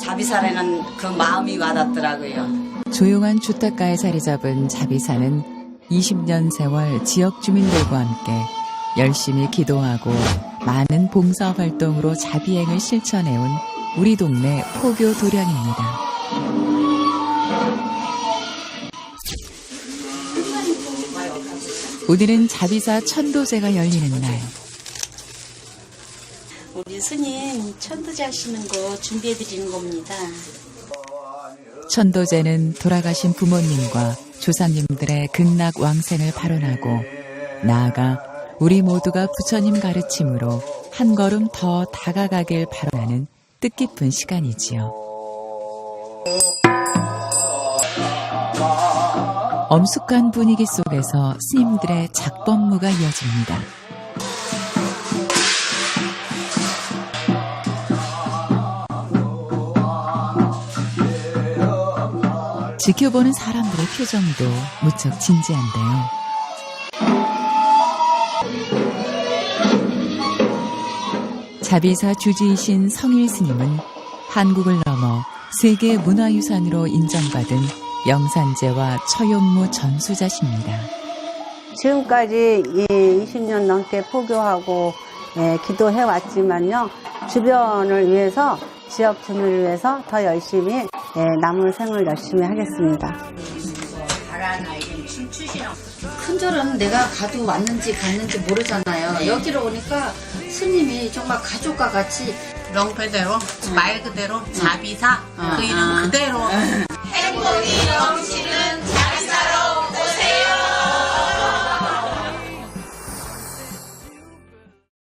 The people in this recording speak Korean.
자비사라는 그 마음이 와닿더라고요. 조용한 주택가에 자리 잡은 자비사는 20년 세월 지역 주민들과 함께 열심히 기도하고 많은 봉사 활동으로 자비행을 실천해온 우리 동네 포교 도량입니다. 오늘은 자비사 천도제가 열리는 날. 우리 스님 천도제 하시는 거 준비해 드리는 겁니다. 천도제는 돌아가신 부모님과 조상님들의 극락 왕생을 발언하고 나아가 우리 모두가 부처님 가르침으로 한 걸음 더 다가가길 발언하는 뜻깊은 시간이지요. 엄숙한 분위기 속에서 스님들의 작법무가 이어집니다. 지켜보는 사람들의 표정도 무척 진지한데요. 자비사 주지이신 성일 스님은 한국을 넘어 세계 문화유산으로 인정받은 영산제와 처용무 전수자십니다. 지금까지 이 20년 넘게 포교하고 예, 기도해 왔지만요. 주변을 위해서 지역 주민을 위해서 더 열심히 예, 남은 생을 열심히 하겠습니다. 큰절은 내가 가도 왔는지 갔는지 모르잖아요. 여기로 오니까 스님이 정말 가족과 같이 명패대로 말 그대로 자비사 그 이름 그대로. 행복이 넘치는